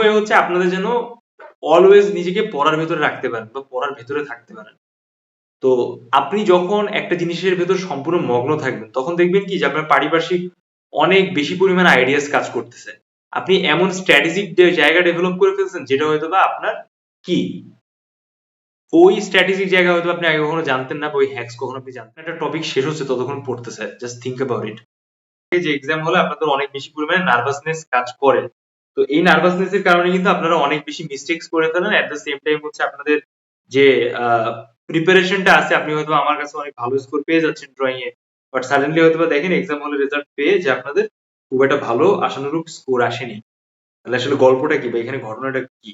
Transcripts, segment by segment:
Way হচ্ছে আপনাদের যেন অলওয়েজ নিজেকে পড়ার ভেতরে রাখতে পারেন বা পড়ার ভেতরে থাকতে পারেন। তো আপনি যখন একটা জিনিসের ভেতর সম্পূর্ণ মগ্ন থাকবেন, তখন দেখবেন কি যে আপনার পারিপার্শ্বিক অনেক বেশি পরিমাণে আইডিয়াস কাজ করতেছে। আপনি এমন স্ট্র্যাটেজিক জায়গা ডেভেলপ করে ফেলছেন, যেটা হয়তো বা আপনার কি? ওই স্ট্র্যাটেজিক জায়গা হয়তো আপনি আগে কখনো জানতেন না ওই হ্যাক্স কখনো আপনি জানতেন একটা টপিক শেষ হচ্ছে, ততক্ষণ পড়তেছে জাস্ট থিঙ্ক অ্যাবাউট ইট যে এক্সাম হলে আপনাদের অনেক বেশি পরিমাণে নার্ভাসনেস কাজ করে। তো এই নার্ভাসনেস এর কারণে কিন্তু আপনারা অনেক বেশি মিস্টেকস করে ফেলেন। এট দ্য সেম টাইম হচ্ছে আপনাদের যে প্রিপারেশনটা আছে, আপনি হয়তো আমার কাছে অনেক ভালো স্কোর পেয়ে যাচ্ছেন ড্রয়িং এ বাট সাডেনলি হয়তো দেখেন এক্সাম হলে রেজাল্ট পেয়ে যে আপনাদের খুব একটা ভালো আশানুরূপ স্কোর আসেনি। তাহলে আসলে গল্পটা কি বা এখানে ঘটনাটা কি?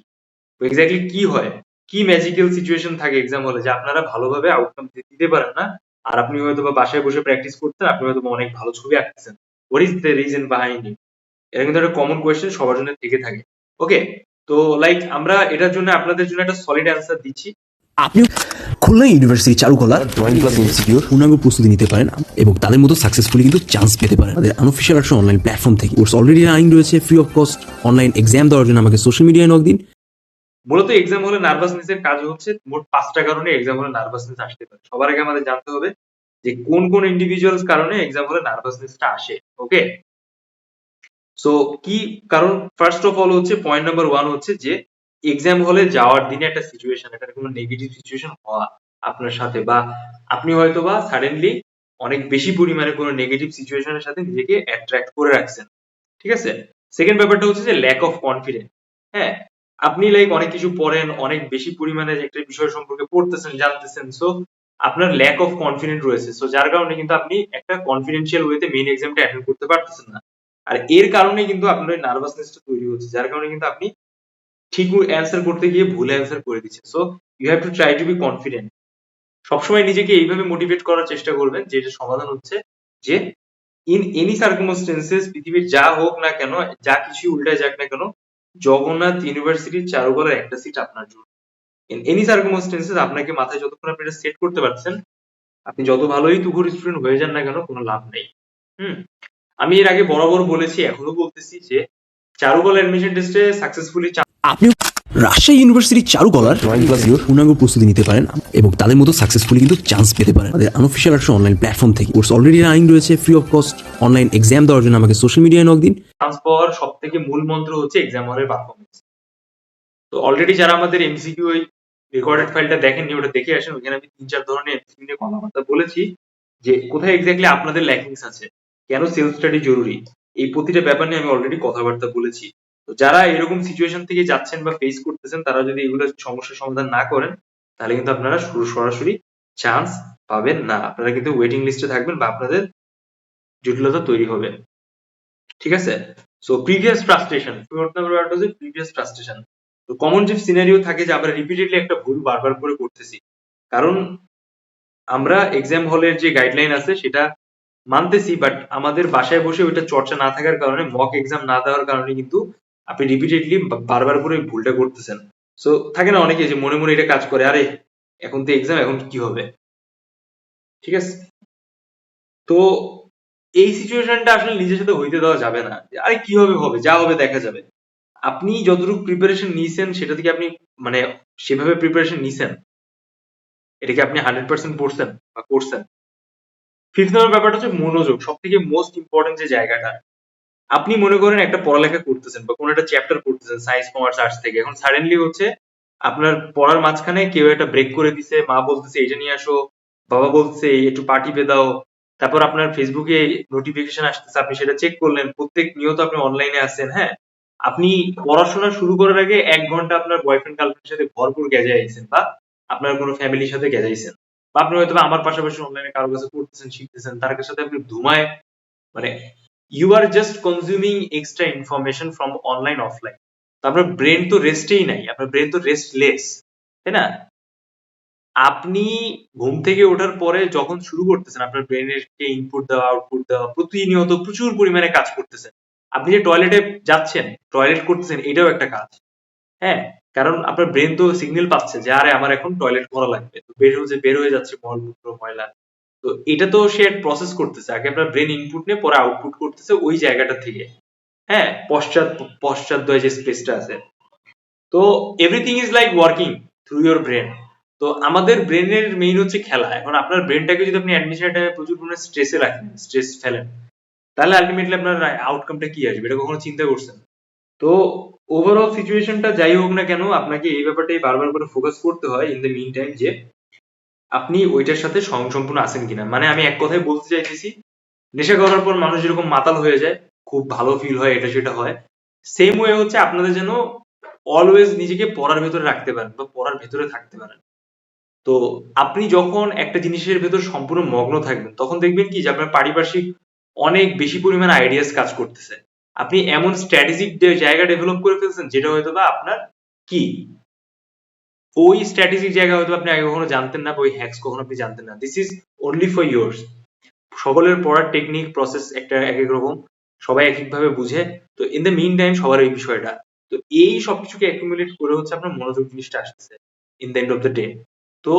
এক্স্যাক্টলি কি হয়? কি ম্যাজিক্যাল সিচুয়েশন থাকে এক্সাম হলে যে আপনারা ভালোভাবে আউটকাম দিতে পারেন না? আর আপনি হয়তো বাসায় বসে প্র্যাকটিস করতেন, আপনি হয়তো অনেক ভালো ছবি আঁকতেছেন। What is the reason behind it এটা কিন্তু একটা কমন কোয়েশ্চেন সবার জন্য থেকে থাকে। ওকে তো লাইক আমরা এটার জন্য আপনাদের জন্য একটা সলিড অ্যান্সার দিচ্ছি। আপনি Khulna university Charukala drawing class institute পূর্ণাঙ্গ প্রস্তুতি নিতে পারেন এবং তাদের মতো সাকসেসফুলি কিন্তু চান্স পেতে পারেন। আমাদের আনঅফিসিয়াল একটা অনলাইন প্ল্যাটফর্ম থেকে। কোর্স অলরেডি রানিং রয়েছে free of cost online exam দেওয়ার জন্য আমাকে সোশ্যাল মিডিয়ায় নক দিন। মূলত এক্সাম হলে নার্ভাসনেসের কাজ হচ্ছে মোট পাঁচটা কারণে এক্সাম হলে নার্ভাসনেস আসতে পারে। সবার আগে আমাদের জানতে হবে যে কোন কোন ইন্ডিভিজুয়ালস কারণে এক্সাম হলে নার্ভাসনেসটা আসে। ওকে সো কি কারণ? ফার্স্ট অফ অল হচ্ছে পয়েন্ট নাম্বার ওয়ান হচ্ছে যে এক্সাম হলে যাওয়ার দিনে একটা সিচুয়েশন একটা কোনো নেগেটিভ সিচুয়েশন হওয়া আপনার সাথে বা আপনি হয়তো বা সাডেনলি অনেক বেশি পরিমাণে কোনো নেগেটিভ সিচুয়েশনের সাথে নিজেকে অ্যাট্রাক্ট করে রাখছেন। ঠিক আছে? সেকেন্ড ব্যাপারটা হচ্ছে যে ল্যাক অফ কনফিডেন্স হ্যাঁ আপনি লাইক অনেক কিছু পড়েন, অনেক বেশি পরিমাণে একটা বিষয় সম্পর্কে পড়তেছেন, জানতেছেন। সো আপনার ল্যাক অফ কনফিডেন্ট রয়েছে। সো যার কারণে কিন্তু আপনি একটা কনফিডেন্সিয়াল ওয়েতে মেইন এক্সামটা অ্যাটেন্ড করতে পারতেছেন না। আর এর কারণে কিন্তু আপনার ওই নার্ভাসনেসটা তৈরি হচ্ছে, যার কারণে কিন্তু আপনি ঠিক অ্যান্সার করতে গিয়ে ভুল অ্যান্সার করে দিচ্ছেন। So you have to try to be confident সবসময় নিজেকে এইভাবে মোটিভেট করার চেষ্টা করবেন, যে এটা সমাধান হচ্ছে যে ইন এনি সার্কমস্টেন্সেস পৃথিবীর যা হোক না কেন, যা কিছু উল্টায় যাক না কেন, জগন্নাথ ইউনিভার্সিটির চারুকলার একটা সিট আপনার জন্য। ইন এনি সার্কমস্টেন্সেস আপনাকে মাথায় যতক্ষণ আপনি এটা সেট করতে পারছেন, আপনি যত ভালোই তুখোর স্টুডেন্ট হয়ে যান না কেন, কোনো লাভ নেই। হুম? আমি এর আগে বরাবর বলেছি এখনও বলতেছি যে চারুকলা অ্যাডমিশন টেস্টে সাকসেসফুলি আপনি রাজশাহী ইউনিভার্সিটি চারুকলার ড্রয়িং ক্লাস পূর্ণাঙ্গ প্রস্তুতি নিতে পারেন এবং তাদের মতো সাকসেসফুলি কিন্তু চান্স পেতে পারেন। আমাদের আনঅফিসিয়াল একটা অনলাইন প্ল্যাটফর্ম থেকে। কোর্স অলরেডি রানিং রয়েছে free of cost online exam দেওয়ার জন্য আমাকে সোশ্যাল মিডিয়ায় নক দিন। চান্স পাওয়ার সব থেকে মূল মন্ত্র হচ্ছে এক্সাম হলের পারফরমেন্স তো অলরেডি যারা আমাদের এমসিকিউ ওই রেকর্ডেড ফাইলটা দেখেননি ওটা দেখে আসেন। ওখানে আমি তিন চার ধরনের এমসিকিউ নিয়ে কথাবার্তা বলেছি যে কোথায় এক্স্যাক্টলি আপনাদের ল্যাকিংস আছে। কেন সেলফ স্টাডি জরুরি? এই প্রতিটা ব্যাপার নিয়ে আমি অলরেডি কথাবার্তা বলেছি। তো যারা এরকম সিচুয়েশন থেকে যাচ্ছেন বা ফেস করতেছেন, তারা যদি এগুলো সমস্যার সমাধান না করেন, তাহলে কিন্তু আপনারা সরাসরি চান্স পাবেন না। আপনারা কিন্তু ওয়েটিং লিস্টে থাকবেন বা আপনাদের জটিলতা তৈরি হবে। ঠিক আছে? সো প্রিভিয়াস ফ্রাস্ট্রেশন হচ্ছে প্রিভিয়াস ফ্রাস্ট্রেশন তো কমন যে সিনারিও থাকে যে আমরা রিপিটেডলি একটা ভুল বারবার করে করতেছি। কারণ আমরা এক্সাম হলের যে গাইডলাইন আছে, সেটা মানতেছি বাট আমাদের বাসায় বসে ওইটা চর্চা না থাকার কারণে মক এক্সাম না দেওয়ার কারণে কিন্তু আপনি রিপিটেডলি বারবার করে ভুলটা করতেছেন। সো থাকে না অনেকে যে মনে মনে এটা কাজ করে, আরে, এখন তো এক্সাম এখন কি হবে? ঠিক আছে? তো এই সিচুয়েশনটা আসলে নিজের সাথে হইতে দেওয়া যাবে না। আরে, কি হবে হবে, যা হবে, দেখা যাবে। আপনি যতটুকু প্রিপারেশন নিয়েছেন সেটা থেকে আপনি মানে সেভাবে প্রিপারেশন নিছেন, এটাকে আপনি হান্ড্রেড পার্সেন্ট পড়ছেন বা করছেন। ফিফথ নম্বর ব্যাপারটা হচ্ছে মনোযোগ সব থেকে মোস্ট ইম্পর্টেন্ট যে জায়গাটা। আপনি মনে করেন একটা পড়ালেখা করতেছেন বা কোনো একটা চ্যাপ্টার করতেছেন সায়েন্স কমার্স আর্টস থেকে। এখন সাডেনলি হচ্ছে আপনার পড়ার মাঝখানে কেউ একটা ব্রেক করে দিছে, মা বলতেছে, এটা নিয়ে আসো। বাবা বলছে একটু পার্টি পে দাও। তারপর আপনার ফেসবুকে নোটিফিকেশন আসতেছে, আপনি সেটা চেক করলেন। প্রত্যেক নিয়ত আপনি অনলাইনে আছেন হ্যাঁ? আপনি পড়াশোনা শুরু করার আগে এক ঘণ্টা আপনার বয়ফ্রেন্ড গার্লফ্রেন্ডের সাথে ভরপুর গেজাইছেন বা আপনার কোনো ফ্যামিলির সাথে গেজাইছেন। বা আপনি হয়তো আমার পাশাপাশি অনলাইনে কারও কাছে পড়তেছেন, শিখতেছেন, তার সাথে আপনি ধুমায় মানে you are just consuming extra information from online offline আপনার ব্রেন তো রেস্টেই নাই, আপনার ব্রেন তো রেস্টলেস তাই না? আপনি ঘুম থেকে ওঠার পরে যখন শুরু করতেছেন, আপনার ব্রেনের কে ইনপুট দেওয়া আউটপুট দেওয়া, প্রতিনিয়ত প্রচুর পরিমাণে কাজ করতেছেন। আপনি যে টয়লেটে যাচ্ছেন টয়লেট করতেছেন, এটাও একটা কাজ হ্যাঁ? কারণ আপনার ব্রেন তো সিগন্যাল পাচ্ছে যে, আরে, আমার এখন টয়লেট করা লাগবে। তো বের হচ্ছে, বের হয়ে যাচ্ছে মলমূত্র ময়লা। তো এটা তো সে প্রসেস করতেছে। আগে আপনার ব্রেন ইনপুট নিয়ে, পরে আউটপুট করতেছে ওই জায়গাটা থেকে। হ্যাঁ? পশ্চাৎ পশ্চাৎ যে স্পেসটা আছে। তো everything is like working through your brain তো আমাদের ব্রেনের মেইন হচ্ছে খেলা। এখন আপনার ব্রেনটাকে যদি আপনি অ্যাডমিশন টাইমে প্রচুর পরিমাণে স্ট্রেসে রাখেন স্ট্রেস ফেলেন, তাহলে আলটিমেটলি আপনার আউটকামটা কি আসবে? এটা কখনো চিন্তা করছেন? তো ওভারঅল সিচুয়েশনটা যাই হোক না কেন, আপনাকে এই ব্যাপারটাই বারবার করে ফোকাস করতে হয় ইন দ্য মিন টাইম যে আপনি ওইটার সাথে স্বয়ংসম্পূর্ণ আছেন কিনা। মানে আমি এক কথায় বলতে চাইতেছি, নেশা করার পর মানুষ যেরকম মাতাল হয়ে যায়, খুব ভালো ফিল হয়, এটা সেটা হয়। সেম ওয়ে হচ্ছে আপনাদের যেন অলওয়েজ নিজেকে পড়ার ভেতরে রাখতে পারেন বা পড়ার ভেতরে থাকতে পারেন। তো আপনি যখন একটা জিনিসের ভেতর সম্পূর্ণ মগ্ন থাকবেন, তখন দেখবেন কি যে আপনার পারিপার্শ্বিক অনেক বেশি পরিমাণে আইডিয়াস কাজ করতেছে। আপনি এমন স্ট্র্যাটেজিক জায়গা ডেভেলপ করে ফেলছেন, যেটা হয়তো বা আপনার কি? ওই স্ট্র্যাটেজিক জায়গা হয়তো আপনি আগে কখনো জানতেন না ওই হ্যাক্স কখনো আপনি জানতেন না। This is only for years সকলের পড়ার টেকনিক প্রসেস একটা এক এক রকম। সবাই এক একভাবে বুঝে। তো ইন দ্য মিন টাইম সবার এই বিষয়টা। তো এই সবকিছুকে অ্যাকুমুলেট করে হচ্ছে আপনার মনোযোগ জিনিসটা আসতেছে in the end of the day তো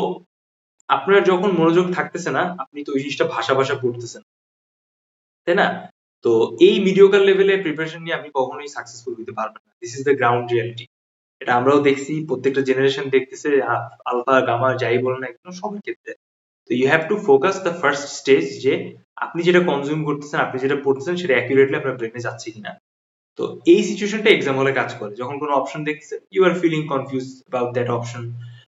আপনার যখন মনোযোগ থাকতেছে না, আপনি তো ওই জিনিসটা ভাষা ভাষা পড়তেছেন। তাই না? তো এই মিডিওকাল লেভেলে প্রিপারেশন নিয়ে আপনি কখনোই সাকসেসফুল হতে পারবেন না। This is the ground reality এটা আমরাও দেখছি, প্রত্যেকটা জেনারেশন দেখতেছে আলফা গামা যাই বলেন না একদম সবার ক্ষেত্রে। তো you have to focus the first stage যে আপনি যেটা কনজিউম করতেছেন, আপনি যেটা পড়তেছেন, সেটা অ্যাকুরেটলি আপনার ব্রেনে যাচ্ছে কিনা। তো এই সিচুয়েশনটা এক্সাম হলে কাজ করে। যখন কোনো অপশন দেখতেছেন you are feeling confuse about that option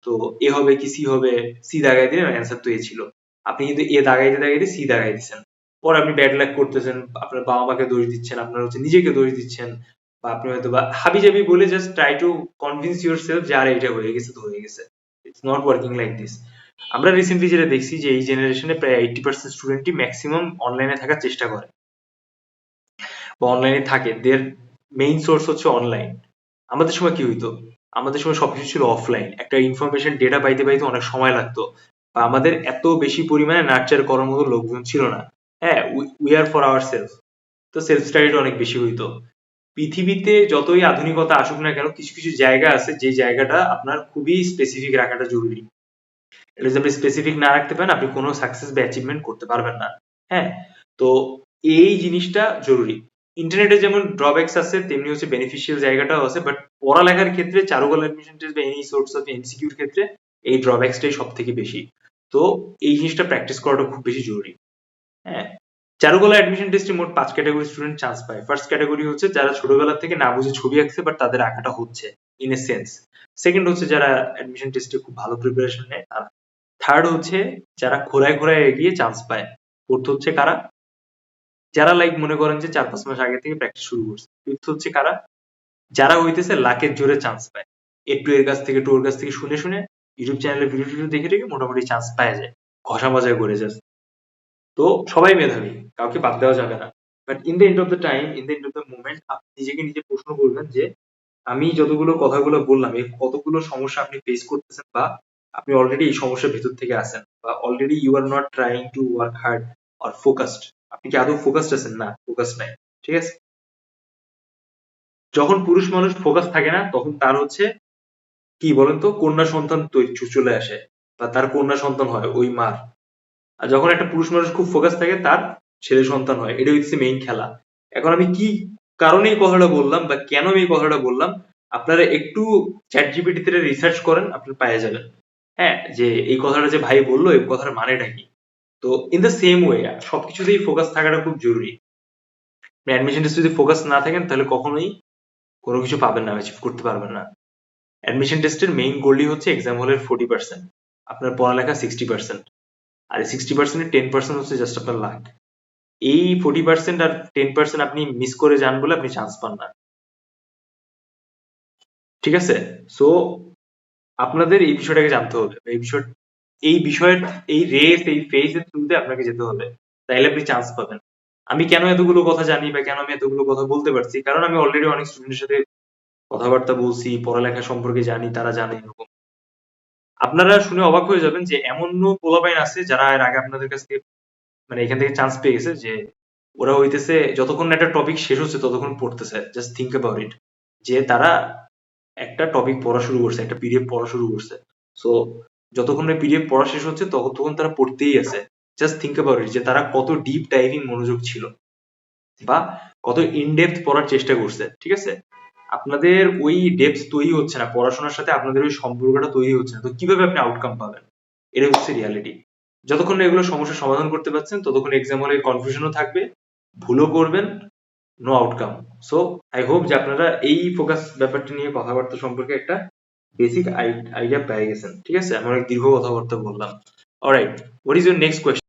তো এ হবে কি, সি হবে, সি দাগাই দিলেন অ্যান্সার তো এ ছিল। আপনি কিন্তু এ দাগাইতে দাগাইতে সি দাগাই দিচ্ছেন পরে আপনি ব্যাড লাক করতেছেন, আপনার বাবা মাকে দোষ দিচ্ছেন, আপনার হচ্ছে নিজেকে দোষ দিচ্ছেন, বা আপনি হয়তো বা হাবি জাবি বলে just try to convince yourself যে, আর, এটা হয়ে গেছে, তো হয়ে গেছে। It's not working like this আমরা রিসেন্টলি যেটা দেখছি যে, এই জেনারেশনে প্রায় এইটি পার্সেন্ট স্টুডেন্টই ম্যাক্সিমাম অনলাইনে থাকার চেষ্টা করে। বা অনলাইনে থাকে। দের মেইন সোর্স হচ্ছে অনলাইন আমাদের সময় কি হইতো? আমাদের সময় সবকিছু ছিল অফলাইন একটা ইনফরমেশন ডেটা পাইতে পাইতে অনেক সময় লাগতো। বা আমাদের এত বেশি পরিমাণে নার্চার করার মতো লোকজন ছিল না। হ্যাঁ we are for our self তো সেলফ স্টাডিটা অনেক বেশি হইতো। পৃথিবীতে যতই আধুনিকতা আসুক না কেন, কিছু কিছু জায়গা আছে যে জায়গাটা আপনার খুবই স্পেসিফিক রাখাটা জরুরি। এটা যদি আপনি স্পেসিফিক না রাখতে পারেন, আপনি কোনো সাকসেস বা অ্যাচিভমেন্ট করতে পারবেন না। হ্যাঁ তো এই জিনিসটা জরুরি। ইন্টারনেটে যেমন ড্রব্যাকস আছে, তেমনি হচ্ছে বেনিফিশিয়াল জায়গাটাও আছে বাট পড়ালেখার ক্ষেত্রে, চারুকলা অ্যাডমিশন টেস্ট বা এনি সোর্স অফ এমসিকিউর ক্ষেত্রে এই ড্রব্যাকসটাই সব থেকে বেশি। তো এই জিনিসটা প্র্যাকটিস করাটা খুব বেশি জরুরি। হ্যাঁ। চারুকলা অ্যাডমিশন টেস্টে মোট পাঁচ ক্যাটাগরি স্টুডেন্ট চান্স পায়। ফার্স্ট ক্যাটাগরি হচ্ছে যারা ছোটবেলা থেকে না বুঝে ছবি আঁকছে বাট তাদের আঁকাটা হচ্ছে ইন এ সেন্স সেকেন্ড হচ্ছে যারা অ্যাডমিশন টেস্টে খুব ভালো প্রিপারেশন নেয় তারা থার্ড হচ্ছে যারা খোলায় খোলায় এগিয়ে চান্স পায়। ফোর্থ হচ্ছে কারা? যারা লাইক মনে করেন যে চার পাঁচ মাস আগে থেকে প্র্যাকটিস শুরু করছে। ফিফথ হচ্ছে কারা? যারা হইতেছে লাকের জোরে চান্স পায়। এ টু এর কাছ থেকে টু ওর কাছ থেকে শুনে শুনে ইউটিউব চ্যানেলে ভিডিও টিডিও দেখে দেখে মোটামুটি চান্স পাওয়া যায়। ঘষা মজা করে যায় তো সবাই মেধাবী, কাউকে বাদ দেওয়া যাবে না। But in the end of the time in the end of the movement আপনি নিজেকে নিজে প্রশ্ন করবেন যে, আমি যতগুলো কথাগুলো বললাম, এই কতগুলো সমস্যা আপনি ফেস করতেছেন বা আপনি অলরেডি এই সমস্যার ভেতর থেকে আছেন বা already you are not trying to work hard or focused আপনি কি আদৌ ফোকাসড আছেন? না ফোকাস নাই। ঠিক আছে? যখন পুরুষ মানুষ ফোকাস থাকে না, তখন তার হচ্ছে কি বলেন তো, কন্যা সন্তান চলে আসে বা তার কন্যা সন্তান হয়, ওই মার। আর যখন একটা পুরুষ মানুষ খুব ফোকাস থাকে, তার ছেলে সন্তান হয়। এটা হচ্ছে মেইন খেলা। এখন আমি কি কারণে এই কথাটা বললাম বা কেন আমি এই কথাটা বললাম, আপনারা একটু চ্যাট জিপিটিতে রিসার্চ করেন আপনি পেয়ে যাবেন। হ্যাঁ যে এই কথাটা যে ভাই বলল, এই কথার মানেটা কি? তো ইন দ্য সেম ওয়ে সবকিছুতেই ফোকাস থাকাটা খুব জরুরি। অ্যাডমিশন টেস্ট যদি ফোকাস না থাকেন, তাহলে কখনোই কোনো কিছু পাবেন না অ্যাচিভ করতে পারবেন না। অ্যাডমিশন টেস্টের মেইন গোলই হচ্ছে এক্সাম হলের ফোর্টি পার্সেন্ট আপনার পড়ালেখা সিক্সটি পার্সেন্ট আর সিক্সটি পার্সেন্টের টেন পার্সেন্ট হচ্ছে জাস্ট আপনার লাক এই ফোর্টি পার্সেন্ট আর টেন পার্সেন্ট আপনি মিস করে যান বলে আপনি চান্স পান না। ঠিক আছে? সো আপনাদের এই বিষয়টাকে জানতে হবে। এই বিষয় এই বিষয়ের, এই রেস এই ফেজের থ্রুতে আপনাকে যেতে হবে। তাইলে আপনি চান্স পাবেন। আমি কেন এতগুলো কথা জানি বা কেন আমি এতগুলো কথা বলতে পারছি? কারণ আমি অলরেডি অনেক স্টুডেন্টের সাথে কথাবার্তা বলছি, পড়ালেখা সম্পর্কে জানি, তারা জানে এরকম। আপনারা শুনে অবাক হয়ে যাবেন যে এমন পোলাপাইন আছে যারা এর আগে আপনাদের কাছ থেকে মানে এখান থেকে চান্স পেয়ে গেছে যে ওরা হইতেছে যতক্ষণ একটা টপিক শেষ হচ্ছে ততক্ষণ পড়তেছে জাস্ট থিঙ্ক অ্যাবাউট ইট যে তারা একটা টপিক পড়া শুরু করছে, একটা পিডিএফ পড়া শুরু করছে। সো যতক্ষণ পিডিএফ পড়া শেষ হচ্ছে ততক্ষণ তারা পড়তেই আছে। জাস্ট থিঙ্ক অ্যাবাউট ইট যে তারা কত ডিপ ডাইভিং মনোযোগ ছিল বা কত ইনডেপথ পড়ার চেষ্টা করছে, ঠিক আছে? আপনাদের ওই ডেপথ তৈরি হচ্ছে না, পড়াশোনার সাথে আপনাদের ওই সম্পর্কটা তৈরি হচ্ছে না, তো কীভাবে আপনি আউটকাম পাবেন? এটা হচ্ছে রিয়ালিটি যতক্ষণ না এগুলো সমস্যার সমাধান করতে পারছেন, ততক্ষণ এক্সাম হলে কনফিউশনও থাকবে, ভুলও করবেন no outcome so I hope যে আপনারা এই ফোকাস ব্যাপারটা নিয়ে কথাবার্তা সম্পর্কে একটা বেসিক আইডিয়া পেয়ে গেছেন, ঠিক আছে? আমি অনেক দীর্ঘ কথাবার্তা বললাম। Alright what is your next question